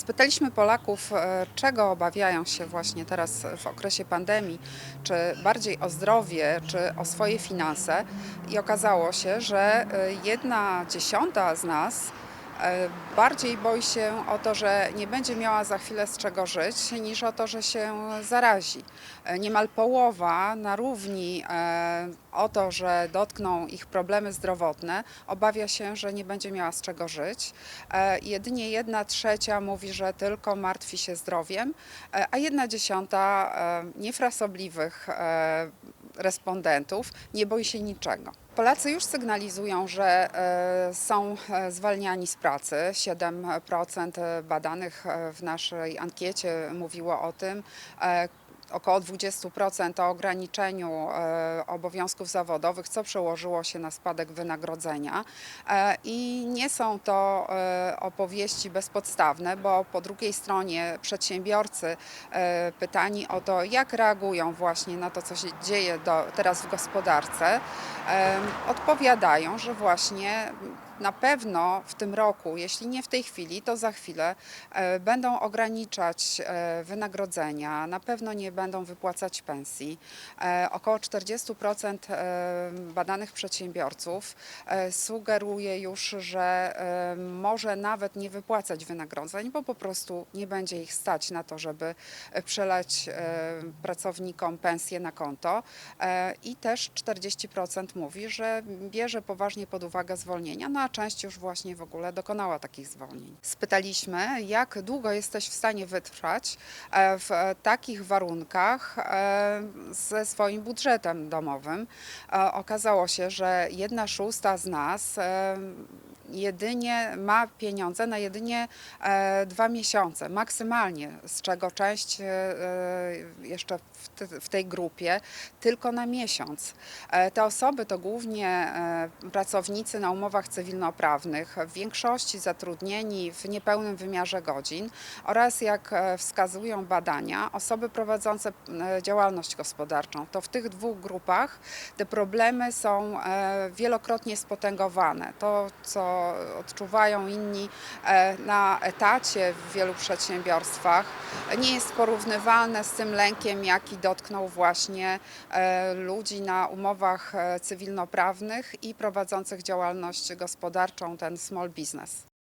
Spytaliśmy Polaków, e, czego obawiają się właśnie teraz w okresie pandemii, czy bardziej o zdrowie, czy o swoje finanse. I okazało się, że e, jedna dziesiąta z nas bardziej boi się o to, że nie będzie miała za chwilę z czego żyć, niż o to, że się zarazi. E, Niemal połowa na równi e, o to, że dotkną ich problemy zdrowotne, obawia się, że nie będzie miała z czego żyć. E, Jedynie jedna trzecia mówi, że tylko martwi się zdrowiem, e, a jedna dziesiąta e, niefrasobliwych e, respondentów nie boi się niczego. Polacy już sygnalizują, że e, są e, zwalniani z pracy. 7% badanych e, w naszej ankiecie mówiło o tym. Około 20% o ograniczeniu e, obowiązków zawodowych, co przełożyło się na spadek wynagrodzenia. E, I nie są to e, opowieści bezpodstawne, bo po drugiej stronie przedsiębiorcy pytani o to, jak reagują właśnie na to, co się dzieje do, teraz w gospodarce, odpowiadają, że właśnie na pewno w tym roku, jeśli nie w tej chwili, to za chwilę e, będą ograniczać e, wynagrodzenia, na pewno nie będą wypłacać pensji. E, Około 40% e, badanych przedsiębiorców sugeruje już, że może nawet nie wypłacać wynagrodzeń, bo po prostu nie będzie ich stać na to, żeby przelać pracownikom pensje na konto. I też 40% mówi, że bierze poważnie pod uwagę zwolnienia, no część już właśnie w ogóle dokonała takich zwolnień. Spytaliśmy, jak długo jesteś w stanie wytrwać e, w takich warunkach e, ze swoim budżetem domowym. E, Okazało się, że jedna szósta z nas jedynie ma pieniądze na jedynie e, dwa miesiące, maksymalnie, z czego część e, e, jeszcze w, te, w tej grupie tylko na miesiąc. Te osoby to głównie pracownicy na umowach cywilnoprawnych, w większości zatrudnieni w niepełnym wymiarze godzin oraz jak wskazują badania, osoby prowadzące działalność gospodarczą. To w tych dwóch grupach te problemy są wielokrotnie spotęgowane. To, co odczuwają inni e, na etacie w wielu przedsiębiorstwach, nie jest porównywalne z tym lękiem, jaki dotknął właśnie e, ludzi na umowach e, cywilnoprawnych i prowadzących działalność gospodarczą, ten small business.